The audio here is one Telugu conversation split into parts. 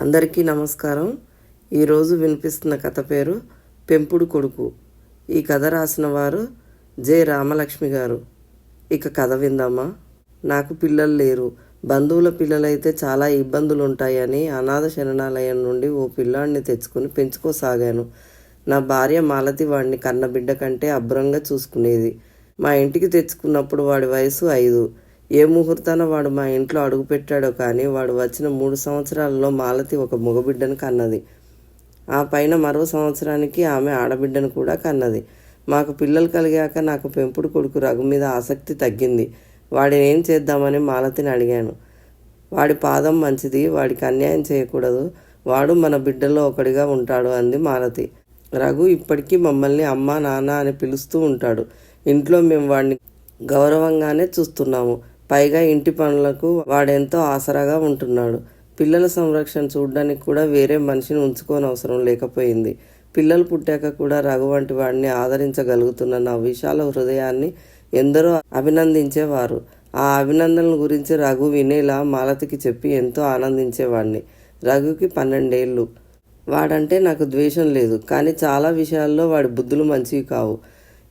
అందరికీ నమస్కారం. ఈరోజు వినిపిస్తున్న కథ పేరు పెంపుడు కొడుకు. ఈ కథ రాసిన వారు జె. రామలక్ష్మి గారు. ఇక కథ విందామా? నాకు పిల్లలు లేరు. బంధువుల పిల్లలైతే చాలా ఇబ్బందులు ఉంటాయని అనాథ శరణాలయం నుండి ఓ పిల్లాడిని తెచ్చుకుని పెంచుకోసాగాను. నా భార్య మాలతి వాడిని కన్న బిడ్డ కంటే అభ్రంగా చూసుకునేది. మా ఇంటికి తెచ్చుకున్నప్పుడు వాడి వయసు ఐదు. ఏ ముహూర్తాన వాడు మా ఇంట్లో అడుగుపెట్టాడో కానీ వాడు వచ్చిన మూడు సంవత్సరాలలో మాలతి ఒక మగబిడ్డను కన్నది. ఆ పైన మరో సంవత్సరానికి ఆమె ఆడబిడ్డను కూడా కన్నది. మాకు పిల్లలు కలిగాక నాకు పెంపుడు కొడుకు రఘు మీద ఆసక్తి తగ్గింది. వాడిని ఏం చేద్దామని మాలతిని అడిగాను. వాడి పాదం మంచిది వాడికి అన్యాయం చేయకూడదు. వాడు మన బిడ్డల్లో ఒకడిగా ఉంటాడు అంది మాలతి. రఘు ఇప్పటికీ మమ్మల్ని అమ్మ నాన్న అని పిలుస్తూ ఉంటాడు. ఇంట్లో మేము వాడిని గౌరవంగానే చూస్తున్నాము. పైగా ఇంటి పనులకు వాడెంతో ఆసరాగా ఉంటున్నాడు. పిల్లల సంరక్షణ చూడడానికి కూడా వేరే మనిషిని ఉంచుకోని అవసరం లేకపోయింది. పిల్లలు పుట్టాక కూడా రఘు వంటి వాడిని ఆదరించగలుగుతున్న నా విశాల హృదయాన్ని ఎందరో అభినందించేవారు. ఆ అభినందనల గురించి రఘు వినేలా మాలతికి చెప్పి ఎంతో ఆనందించేవాడిని రఘుకి పన్నెండేళ్ళు. వాడంటే నాకు ద్వేషం లేదు కానీ చాలా విషయాల్లో వాడి బుద్ధులు మంచివి కావు.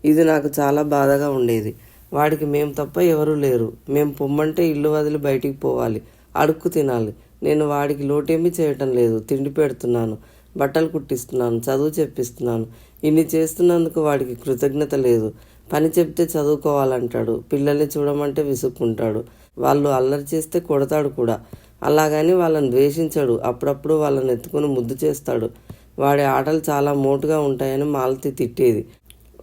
ఇది నాకు చాలా బాధగా ఉండేది. వాడికి మేము తప్ప ఎవరూ లేరు. మేము పొమ్మంటే ఇల్లు వదిలి బయటికి పోవాలి. అడుక్కు తినాలి. నేను వాడికి లోటేమీ చేయటం లేదు. తిండి పెడుతున్నాను. బట్టలు కుట్టిస్తున్నాను. చదువు చెప్పిస్తున్నాను. ఇన్ని చేస్తున్నందుకు వాడికి కృతజ్ఞత లేదు. పని చెప్తే చదువుకోవాలంటాడు. పిల్లల్ని చూడమంటే విసుక్కుంటాడు. వాళ్ళు అల్లరి చేస్తే కొడతాడు కూడా. అలాగని వాళ్ళని ద్వేషించాడు. అప్పుడప్పుడు వాళ్ళని ఎత్తుకుని ముద్దు చేస్తాడు. వాడి ఆటలు చాలా మోటుగా ఉంటాయని మాలతి తిట్టేది.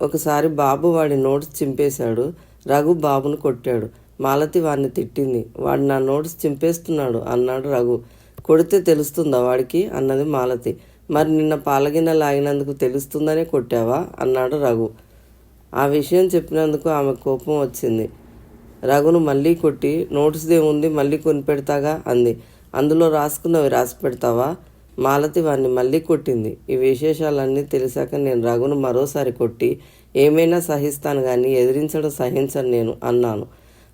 ఒకసారి బాబు వాడి నోట్స్ చింపేశాడు. రఘు బాబును కొట్టాడు. మాలతి వాడిని తిట్టింది. వాడు నా నోట్స్ చింపేస్తున్నాడు అన్నాడు రఘు. కొడితే తెలుస్తుందా వాడికి? అన్నది మాలతి. మరి నిన్న పాలగిన్నె లాగినందుకు తెలుస్తుందనే కొట్టావా? అన్నాడు రఘు. ఆ విషయం చెప్పినందుకు ఆమె కోపం వచ్చింది. రఘును మళ్ళీ కొట్టి నోట్స్ ఏముంది మళ్ళీ కొనిపెడతాగా అంది. అందులో రాసుకున్నవి రాసి పెడతావా? మాలతి వాడిని మళ్ళీ కొట్టింది. ఈ విశేషాలన్నీ తెలిసాక నేను రఘును మరోసారి కొట్టి ఏమైనా సహిస్తాను కానీ ఎదిరించడం సహించను నేను అన్నాను.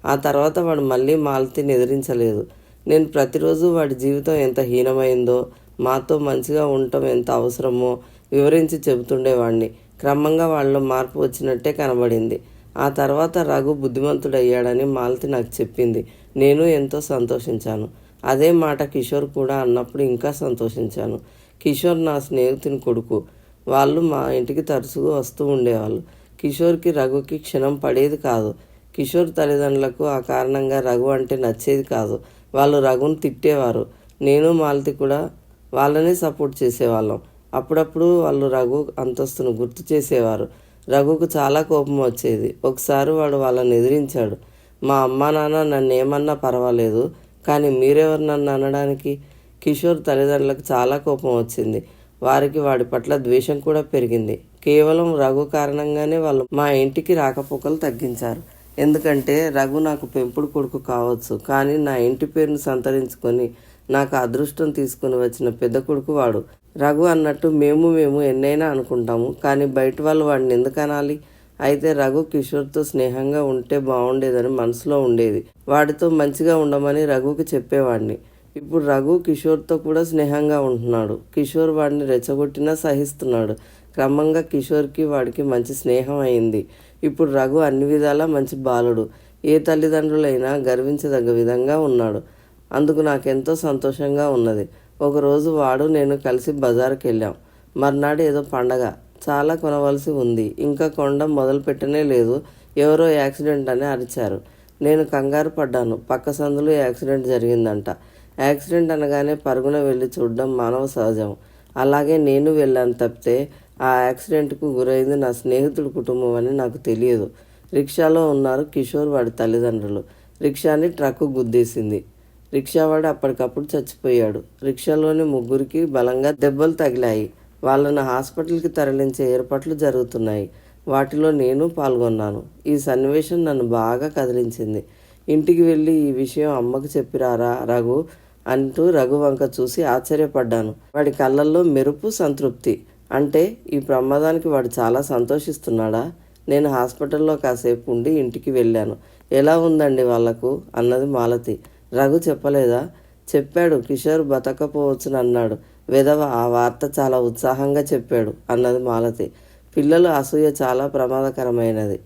ఆ తర్వాత వాడు మళ్ళీ మాలతిని ఎదిరించలేదు. నేను ప్రతిరోజు వాడి జీవితం ఎంత హీనమైందో మాతో మంచిగా ఉండటం ఎంత అవసరమో వివరించి చెబుతుండేవాడిని క్రమంగా వాళ్ళలో మార్పు వచ్చినట్టే కనబడింది. ఆ తర్వాత రఘు బుద్ధిమంతుడయ్యాడని మాలతి నాకు చెప్పింది. నేను ఎంతో సంతోషించాను. అదే మాట కిషోర్ కూడా అన్నప్పుడు ఇంకా సంతోషించాను. కిషోర్ నా స్నేహితుని కొడుకు. వాళ్ళు మా ఇంటికి తరచుగా వస్తూ ఉండేవాళ్ళు. కిషోర్కి రఘుకి క్షణం పడేది కాదు. కిషోర్ తల్లిదండ్రులకు ఆ కారణంగా రఘు అంటే నచ్చేది కాదు. వాళ్ళు రఘుని తిట్టేవారు. నేను మాలతి కూడా వాళ్ళనే సపోర్ట్ చేసేవాళ్ళం. అప్పుడప్పుడు వాళ్ళు రఘు అంతస్తును గుర్తు చేసేవారు. రఘుకు చాలా కోపం వచ్చేది. ఒకసారి వాడు వాళ్ళని ఎదిరించాడు. మా అమ్మా నాన్న నన్ను ఏమన్నా పర్వాలేదు. కానీ మీరెవరు నన్ను అనడానికి కిషోర్ తల్లిదండ్రులకు చాలా కోపం వచ్చింది. వారికి వాడి పట్ల ద్వేషం కూడా పెరిగింది. కేవలం రఘు కారణంగానే వాళ్ళు మా ఇంటికి రాకపోకలు తగ్గించారు. ఎందుకంటే రఘు నాకు పెంపుడు కొడుకు కావచ్చు. కానీ నా ఇంటి పేరును సంతరించుకొని నాకు అదృష్టం తీసుకుని వచ్చిన పెద్ద కొడుకు వాడు. రఘు అన్నట్టు మేము మేము ఎన్నైనా అనుకుంటాము. కానీ బయట వాళ్ళు వాడిని ఎందుకు అనాలి అయితే రఘు కిషోర్తో స్నేహంగా ఉంటే బాగుండేదని మనసులో ఉండేది. వాడితో మంచిగా ఉండమని రఘుకి చెప్పేవాడిని. ఇప్పుడు రఘు కిషోర్తో కూడా స్నేహంగా ఉంటున్నాడు. కిషోర్ వాడిని రెచ్చగొట్టినా సహిస్తున్నాడు. క్రమంగా కిషోర్కి వాడికి మంచి స్నేహం అయింది. ఇప్పుడు రఘు అన్ని విధాలా మంచి బాలుడు. ఏ తల్లిదండ్రులైనా గర్వించదగ్గ విధంగా ఉన్నాడు. అందుకు నాకెంతో సంతోషంగా ఉన్నది. ఒకరోజు వాడు నేను కలిసి బజార్కి వెళ్ళాం మర్నాడు ఏదో పండగ. చాలా కొనవలసి ఉంది. ఇంకా కొనడం మొదలుపెట్టనే లేదు. ఎవరో యాక్సిడెంట్ అని అరిచారు. నేను కంగారు పడ్డాను. పక్క సందులో యాక్సిడెంట్ జరిగిందంట. యాక్సిడెంట్ అనగానే పరుగున వెళ్ళి చూడడం మానవ సహజం. అలాగే నేను వెళ్ళాను తప్పితే ఆ యాక్సిడెంట్కు గురైంది నా స్నేహితుడి కుటుంబం అని నాకు తెలియదు. రిక్షాలో ఉన్నారు కిషోర్ వాడి తల్లిదండ్రులు. రిక్షాని ట్రక్కు గుద్దేసింది. రిక్షావాడు అప్పటికప్పుడు చచ్చిపోయాడు. రిక్షాలోని ముగ్గురికి బలంగా దెబ్బలు తగిలాయి. వాళ్ళను హాస్పిటల్కి తరలించే ఏర్పాట్లు జరుగుతున్నాయి. వాటిలో నేను పాల్గొన్నాను. ఈ సన్నివేశం నన్ను బాగా కదిలించింది. ఇంటికి వెళ్ళి ఈ విషయం అమ్మకు చెప్పిరారా రఘు అంటూ రఘు వంక చూసి ఆశ్చర్యపడ్డాను. వాడి కళ్ళల్లో మెరుపు సంతృప్తి. అంటే ఈ ప్రమాదానికి వాడు చాలా సంతోషిస్తున్నాడా? నేను హాస్పిటల్లో కాసేపు ఉండి ఇంటికి వెళ్ళాను. ఎలా ఉందండి వాళ్ళకు? అన్నది మాలతి. రఘు చెప్పలేదా? చెప్పాడు. కిషోర్ బతకపోవచ్చునన్నాడు. విధవ ఆ వార్త చాలా ఉత్సాహంగా చెప్పాడు అన్నది మాలతి. పిల్లలు అసూయ చాలా ప్రమాదకరమైనది.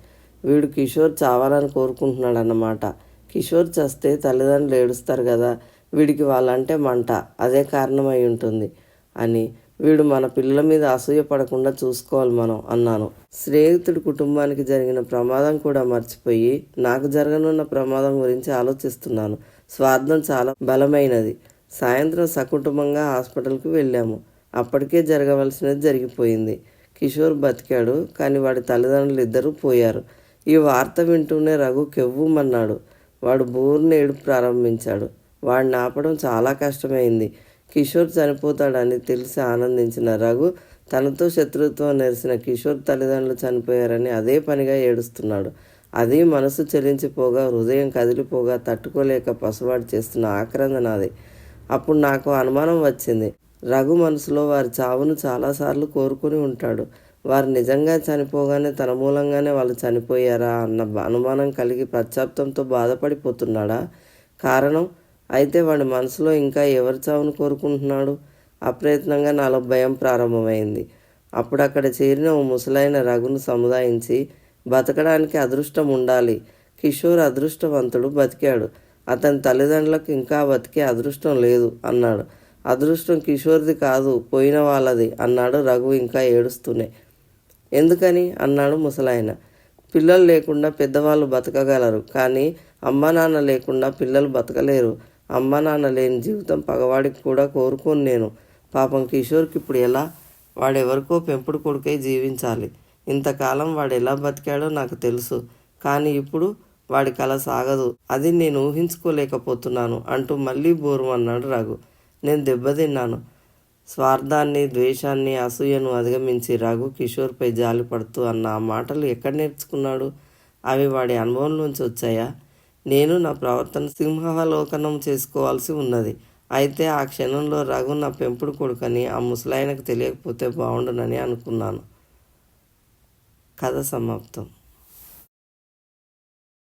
వీడు కిషోర్ చావాలని కోరుకుంటున్నాడు అన్నమాట కిషోర్ చస్తే తల్లిదండ్రులు ఏడుస్తారు కదా వీడికి వాళ్ళంటే మంట అదే కారణమై ఉంటుంది అని. వీడు మన పిల్లల మీద అసూయ పడకుండా చూసుకోవాలి మనం అన్నాను. స్నేహితుడి కుటుంబానికి జరిగిన ప్రమాదం కూడా మర్చిపోయి నాకు జరగనున్న ప్రమాదం గురించి ఆలోచిస్తున్నాను. స్వార్థం చాలా బలమైనది. సాయంత్రం సకుటుంబంగా హాస్పిటల్కి వెళ్ళాము. అప్పటికే జరగవలసినది జరిగిపోయింది. కిషోర్ బతికాడు కానీ వాడి తల్లిదండ్రులు ఇద్దరూ పోయారు. ఈ వార్త వింటూనే రఘు కెవ్వుమన్నాడు. వాడు బోర్ని ఏడుపు ప్రారంభించాడు. వాడిని ఆపడం చాలా కష్టమైంది. కిషోర్ చనిపోతాడని తెలిసి ఆనందించిన రఘు తనతో శత్రుత్వం నెరిసిన కిషోర్ తల్లిదండ్రులు చనిపోయారని అదే పనిగా ఏడుస్తున్నాడు. అది మనసు చెలించిపోగా హృదయం కదిలిపోగా తట్టుకోలేక పసువాడు చేస్తున్న ఆక్రందన అది. అప్పుడు నాకు అనుమానం వచ్చింది. రఘు మనసులో వారి చావును చాలాసార్లు కోరుకుని ఉంటాడు. వారు నిజంగా చనిపోగానే తన మూలంగానే వాళ్ళు చనిపోయారా అన్న అనుమానం కలిగి పశ్చాత్తంతో బాధపడిపోతున్నాడా? కారణం? అయితే వాడి మనసులో ఇంకా ఎవరి చావును కోరుకుంటున్నాడు? అప్రయత్నంగా నాలో భయం ప్రారంభమైంది. అప్పుడు అక్కడ చేరిన ఓ ముసలైన రఘును సముదాయించి బతకడానికి అదృష్టం ఉండాలి. కిషోర్ అదృష్టవంతుడు బతికాడు. అతని తల్లిదండ్రులకు ఇంకా బతికే అదృష్టం లేదు అన్నాడు. అదృష్టం కిషోర్ది కాదు పోయిన వాళ్ళది అన్నాడు రఘు ఇంకా ఏడుస్తూనే. ఎందుకని? అన్నాడు ముసలాయన. పిల్లలు లేకుండా పెద్దవాళ్ళు బతకగలరు కానీ అమ్మ నాన్న లేకుండా పిల్లలు బతకలేరు. అమ్మ నాన్న లేని జీవితం పగవాడికి కూడా కోరుకోను నేను. పాపం కిషోర్కి ఇప్పుడు ఎలా? వాడెవరికో పెంపుడు కొడుకై జీవించాలి. ఇంతకాలం వాడు ఎలా బతికాడో నాకు తెలుసు కానీ ఇప్పుడు వాడి కల సాగదు. అది నేను ఊహించుకోలేకపోతున్నాను అంటూ మళ్ళీ బోరు అన్నాడు రఘు. నేను దెబ్బతిన్నాను. స్వార్థాన్ని ద్వేషాన్ని అసూయను అధిగమించి రఘు కిషోర్పై జాలి పడుతూ అన్న ఆ మాటలు ఎక్కడ నేర్చుకున్నాడు? అవి వాడి అనుభవం నుంచి వచ్చాయా? నేను నా ప్రవర్తన సింహావలోకనం చేసుకోవాల్సి ఉన్నది. అయితే ఆ క్షణంలో రఘు నా పెంపుడు కొడుకని ఆ ముసలాయనకు తెలియకపోతే బాగుండునని అనుకున్నాను. కథ సమాప్తం.